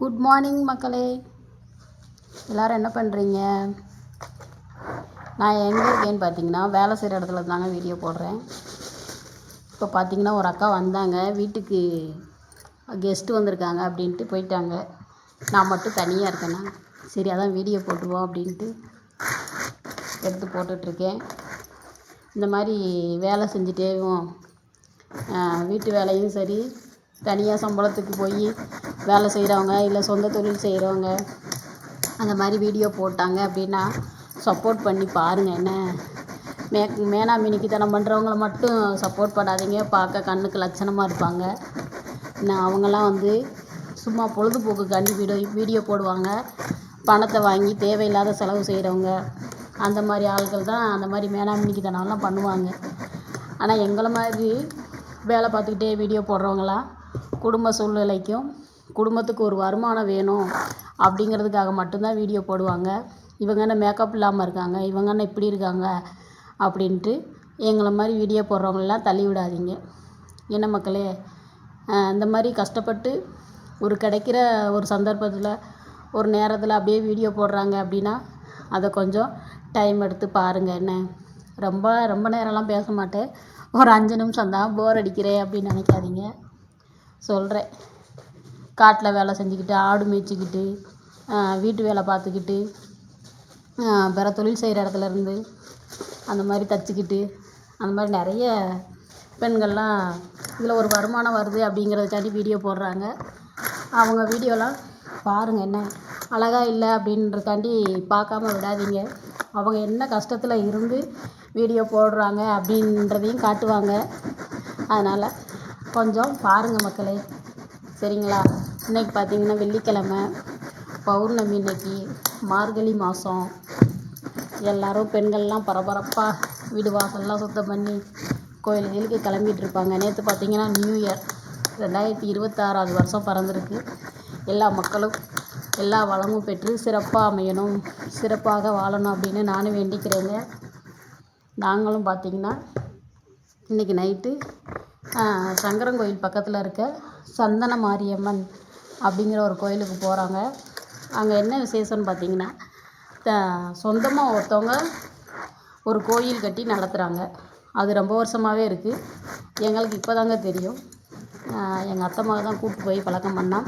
Good morning மக்களே. எல்லோரும் என்ன பண்ணுறீங்க நான் எங்கே இருக்கேன்னு பார்த்தீங்கன்னா வேலை செய்கிற இடத்துல தாங்க வீடியோ போடுறேன். இப்போ பார்த்தீங்கன்னா ஒரு அக்கா வந்தாங்க. வீட்டுக்கு கெஸ்ட்டு வந்திருக்காங்க அப்படின்ட்டு போயிட்டாங்க. நான் மட்டும் தனியாக இருக்கேன்னா சரி அதான் வீடியோ போட்டுருவோம் அப்படின்ட்டு எடுத்து போட்டுட்ருக்கேன். இந்த மாதிரி வேலை செஞ்சுட்டேவும் வீட்டு வேலையும் சரி தனியாக சம்பளத்துக்கு போய் வேலை செய்கிறவங்க இல்லை சொந்த தொழில் செய்கிறவங்க அந்த மாதிரி வீடியோ போட்டாங்க அப்படின்னா சப்போர்ட் பண்ணி பாருங்கள் என்ன. மே மேனா மினிக்கித்தனம் பண்ணுறவங்கள மட்டும் சப்போர்ட் பண்ணாதீங்க. பார்க்க கண்ணுக்கு லட்சணமாக இருப்பாங்க. நான் அவங்கெல்லாம் வந்து சும்மா பொழுதுபோக்குக்காண்டி வீடியோ வீடியோ போடுவாங்க. பணத்தை வாங்கி தேவையில்லாத செலவு செய்கிறவங்க அந்த மாதிரி ஆள்கள் தான் அந்த மாதிரி மேனா பண்ணுவாங்க. ஆனால் எங்களை மாதிரி வேலை பார்த்துக்கிட்டே வீடியோ போடுறவங்களாம் குடும்ப சூழ்நிலைக்கும் குடும்பத்துக்கு ஒரு வருமானம் வேணும் அப்படிங்கிறதுக்காக மட்டும்தான் வீடியோ போடுவாங்க. இவங்க என்ன மேக்கப் இல்லாமல் இருக்காங்க இவங்க என்ன இப்படி இருக்காங்க அப்படின்ட்டு எங்களை மாதிரி வீடியோ போடுறவங்களெலாம் தள்ளி விடாதீங்க. என்ன மக்களே இந்த மாதிரி கஷ்டப்பட்டு ஒரு கிடைக்கிற ஒரு சந்தர்ப்பத்தில் ஒரு நேரத்தில் அப்படியே வீடியோ போடுறாங்க அப்படின்னா அதை கொஞ்சம் டைம் எடுத்து பாருங்கள் என்ன? ரொம்ப ரொம்ப நேரம்லாம் பேச மாட்டேன். ஒரு அஞ்சு நிமிஷம் தான் போர் அடிக்கிறேன் அப்படின்னு நினைக்காதீங்க. சொல்கிறேன் காட்டில் வேலை செஞ்சுக்கிட்டு ஆடு மேய்ச்சிக்கிட்டு வீட்டு வேலை பார்த்துக்கிட்டு பிற தொழில் செய்கிற இடத்துல இருந்து அந்த மாதிரி தச்சுக்கிட்டு அந்த மாதிரி நிறைய பெண்கள்லாம் இதில் ஒரு வருமானம் வருது அப்படிங்கிறதுக்காண்டி வீடியோ போடுறாங்க. அவங்க வீடியோலாம் பாருங்கள் என்ன அழகாக இல்லை அப்படின்றதுக்காண்டி பார்க்காம விடாதீங்க. அவங்க என்ன கஷ்டத்தில் இருந்து வீடியோ போடுறாங்க அப்படின்றதையும் காட்டுவாங்க. அதனால் கொஞ்சம் பாருங்கள் மக்களே. சரிங்களா? இன்றைக்கி பார்த்தீங்கன்னா வெள்ளிக்கிழம பௌர்ணமி இன்னைக்கு மார்கழி மாதம் எல்லோரும் பெண்கள்லாம் பரபரப்பாக வீடு வாசல்லாம் சுத்தம் பண்ணி கோயில்களுக்கு கிளம்பிட்டு இருப்பாங்க. நேற்று பார்த்தீங்கன்னா நியூ இயர் ரெண்டாயிரத்தி இருபத்தாறாவது வருஷம் பிறந்திருக்கு. எல்லா மக்களும் எல்லா வளமும் பெற்று சிறப்பாக அமையணும் சிறப்பாக வாழணும் அப்படின்னு நானும் வேண்டிக்கிறேங்க. நாங்களும் பார்த்திங்கன்னா இன்றைக்கி நைட்டு சங்கரன் கோயில் பக்கத்தில் இருக்க சந்தன மாரியம்மன் அப்படிங்கிற ஒரு கோயிலுக்கு போகிறாங்க அங்கே என்ன விசேஷம்னு பார்த்தீங்கன்னா சொந்தமாக ஒருத்தவங்க ஒரு கோயில் கட்டி நடத்துகிறாங்க அது ரொம்ப வருஷமாகவே இருக்குது எங்களுக்கு இப்போ தாங்க தெரியும் எங்கள் அத்தை மகள் தான் கூப்பிட்டு போய் பழக்கம் பண்ணால்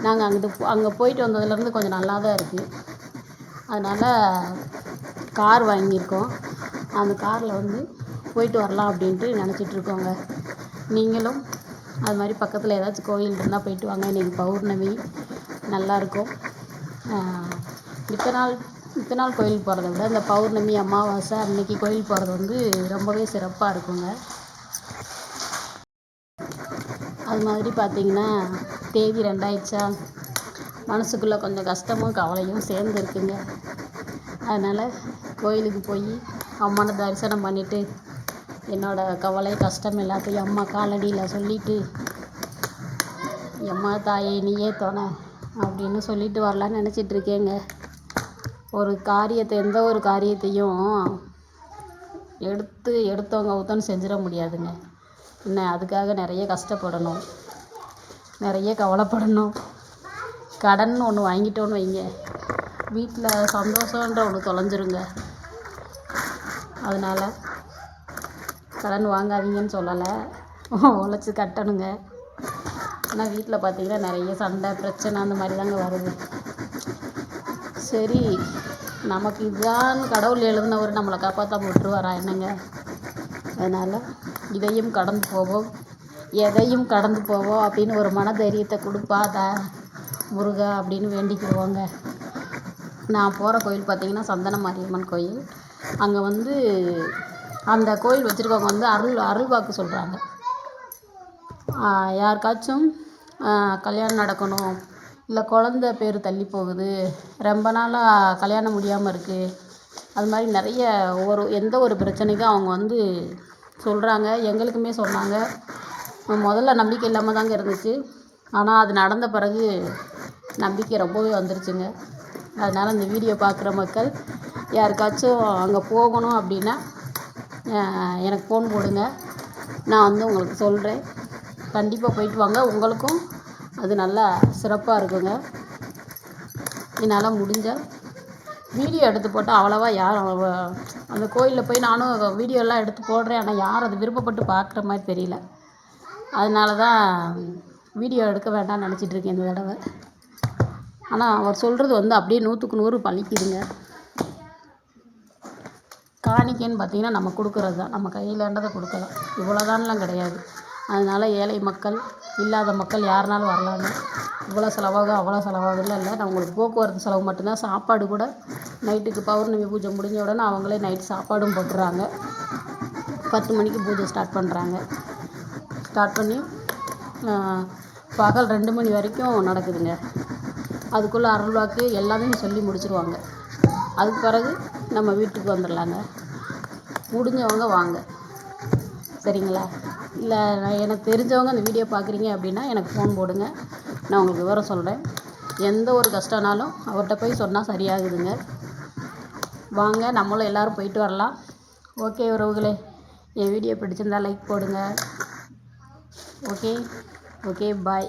நாங்கள் அங்கிட்டு அங்கே போயிட்டு வந்ததுலேருந்து கொஞ்சம் நல்லா தான் இருக்குது அதனால் கார் வாங்கியிருக்கோம். அந்த காரில் வந்து போயிட்டு வரலாம் அப்படின்ட்டு நினச்சிட்ருக்கோங்க நீங்களும் அது மாதிரி பக்கத்தில் ஏதாச்சும் கோயில் இருந்தால் போய்ட்டு வாங்க. இன்றைக்கி பௌர்ணமி. நல்லாயிருக்கும் மித்த நாள் மித்த நாள் கோயில் போகிறத விட இந்த பௌர்ணமி அமாவாசை அன்னைக்கு கோயில் போகிறது வந்து ரொம்பவே சிறப்பாக இருக்குங்க. அது மாதிரி பார்த்திங்கன்னா தேதி ரெண்டாயிடுச்சா? மனசுக்குள்ளே கொஞ்சம் கஷ்டமும் கவலையும் சேர்ந்து இருக்குங்க அதனால் கோயிலுக்கு போய் அம்மனை தரிசனம் பண்ணிவிட்டு என்னோடய கவலை கஷ்டம் எல்லாத்தையும் அம்மா காலடியில் சொல்லிவிட்டு எம்மா தாயே நீயே துணை அப்படின்னு சொல்லிட்டு வரலான்னு நினச்சிட்ருக்கேங்க ஒரு காரியத்தை எந்த ஒரு காரியத்தையும் எடுத்து எடுத்தவங்க ஊத்தன்னு செஞ்சிட முடியாதுங்க. என்ன அதுக்காக நிறைய கஷ்டப்படணும். நிறைய கவலைப்படணும். கடன் ஒன்று வாங்கிட்டோன்னு வைங்க. வீட்டில் சந்தோஷன்ற ஒன்று தொலைஞ்சிருங்க. அதனால் கடன் வாங்காதீங்கன்னு சொல்லலை. உழைச்சி கட்டணுங்க. ஆனால் வீட்டில் பார்த்தீங்கன்னா நிறைய சண்டை பிரச்சனை அந்த மாதிரி தாங்க வருது. சரி நமக்கு இதுதான் கடவுள் எழுதினவர் நம்மளை காப்பாற்றாம விட்டுருவாரா என்னங்க? அதனால் இதையும் கடந்து போவோம். எதையும் கடந்து போவோம் அப்படின்னு ஒரு மன தைரியத்தை கொடுப்பாத முருகா அப்படின்னு வேண்டிக்கிடுவோங்க. நான் போகிற கோயில் பார்த்திங்கன்னா சந்தன மாரியம்மன் கோயில். அங்கே வந்து அந்த கோயில் வச்சுருக்கவங்க வந்து அருள் அருள் வாக்கு சொல்கிறாங்க யாருக்காச்சும் கல்யாணம் நடக்கணும் இல்லை குழந்த பேர் தள்ளி போகுது ரொம்ப நாளாக கல்யாணம் முடியாமல் இருக்குது அது மாதிரி நிறைய ஒரு எந்த ஒரு பிரச்சனைக்கும் அவங்க வந்து சொல்கிறாங்க எங்களுக்குமே சொன்னாங்க. முதல்ல நம்பிக்கை இல்லாமல் தாங்க இருந்துச்சு. ஆனால் அது நடந்த பிறகு நம்பிக்கை ரொம்பவே வந்துருச்சுங்க. அதனால் இந்த வீடியோ பார்க்குற மக்கள் யாருக்காச்சும் அங்கே போகணும் அப்படின்னா எனக்கு ஃபோன் போடுங்க. நான் வந்து உங்களுக்கு சொல்கிறேன் கண்டிப்பாக போயிட்டு வாங்க. உங்களுக்கும் அது நல்லா சிறப்பாக இருக்குங்க. என்னால் முடிஞ்ச வீடியோ எடுத்து போட்டால் அவ்வளோவா யாரும் அந்த கோயிலில் போய் நானும் வீடியோலாம் எடுத்து போடுறேன். ஆனால் யாரும் அது விருப்பப்பட்டு பார்க்குற மாதிரி தெரியல. அதனால தான் வீடியோ எடுக்க வேண்டாம்னு நினச்சிட்ருக்கேன் இந்த தடவை. ஆனால் அவர் சொல்கிறது வந்து அப்படியே நூற்றுக்கு நூறு பழிக்குதுங்க. காணிக்கைன்னு பார்த்தீங்கன்னா நம்ம கொடுக்குறது தான். நம்ம கையிலேண்டதை கொடுக்கலாம் இவ்வளோதான்லாம் கிடையாது. அதனால ஏழை மக்கள் இல்லாத மக்கள் யாருனாலும் வரலாங்க. இவ்வளோ செலவாகும் அவ்வளோ செலவாகும்லாம் இல்லை. நான் உங்களுக்கு போக்குவரத்து செலவு மட்டும்தான். சாப்பாடு கூட நைட்டுக்கு பௌர்ணமி பூஜை முடிஞ்ச உடனே அவங்களே நைட் சாப்பாடும் போட்டுறாங்க. பத்து மணிக்கு பூஜை ஸ்டார்ட் பண்ணுறாங்க ஸ்டார்ட் பண்ணி பகல் ரெண்டு மணி வரைக்கும் நடக்குதுங்க. அதுக்குள்ளே அருள்வாக்கு எல்லாமே சொல்லி முடிச்சிருவாங்க. அதுக்கு பிறகு நம்ம வீட்டுக்கு வந்துடலாங்க. முடிஞ்சவங்க வாங்க. சரிங்களா? இல்லை நான் எனக்கு தெரிஞ்சவங்க அந்த வீடியோ பார்க்குறீங்க அப்படின்னா எனக்கு ஃபோன் போடுங்க. நான் உங்களுக்கு விவரம் சொல்கிறேன் எந்த ஒரு கஷ்டம்னாலும் அவர்கிட்ட போய் சொன்னால் சரியாகுதுங்க. வாங்க நம்மளும் எல்லோரும் போயிட்டு வரலாம். ஓகே உறவுகளே. என் வீடியோ பிடிச்சிருந்தா லைக் போடுங்க. Okay okay bye